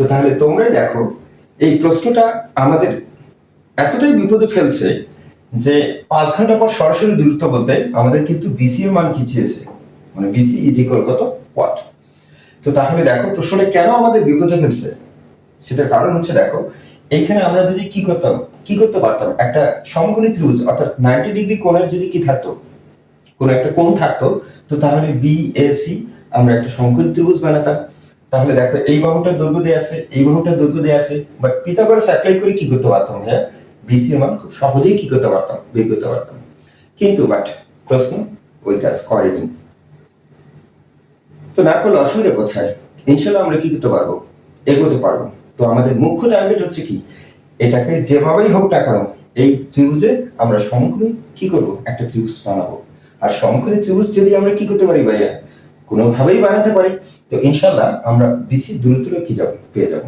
তো তাহলে তোমরাই দেখো, এই প্রশ্নটা আমাদের এতটাই বিপদে ফেলছে যে পাঁচ ঘণ্টা পর সরাসরি দূরত্ব বলতে আমাদের কিন্তু বিসি এর মান কি চেয়েছে? মানে বিসি ইজ ইকুয়াল কত? ওয়াট তো তাহলে দেখো, প্রশ্নটা কেন আমাদের বিপদে ফেলছে? সেটার কারণ হচ্ছে দেখো, এইখানে আমরা যদি কি করতাম, কি করতে পারতাম? একটা সমকোণী ত্রিভুজ, অর্থাৎ নাইনটি ডিগ্রি কোণের যদি কি থাকতো, কোনো একটা কোণ থাকতো, তো তাহলে বি এ সি আমরা একটা সমকোণী ত্রিভুজ বানাতাম। তাহলে দেখো, এই বাহুটার দৈর্ঘ্য দেওয়া আছে এই বাহুটার দৈর্ঘ্য দেওয়া আছে বাট পিথাগোরাস অ্যাপ্লাই করে কি করতে পারতাম? হ্যাঁ বিসি এর মান খুব সহজেই কি করতে পারতাম, বের করতে পারতাম। কিন্তু বাট প্রশ্ন, ওই কাজ করেনি। তো না করলে অসুবিধা কোথায়? ইনশাল্লাহ আমরা কি করতে পারব? এগোতে পারব। তো আমাদের মুখ্য টার্গেট হচ্ছে কি? এটাকে যেভাবেই হোক না কেন, এই ত্রিভুজে আমরা সমকোণী কি করব? একটা ত্রিভুজ বানাবো। আর সমকোণী ত্রিভুজ যদি আমরা কি করতে পারি ভাইয়া? কোনোভাবেই বানাতে পারি। তো ইনশাল্লাহ আমরা বেশি দূরত্ব কি যাব পেয়ে যাব।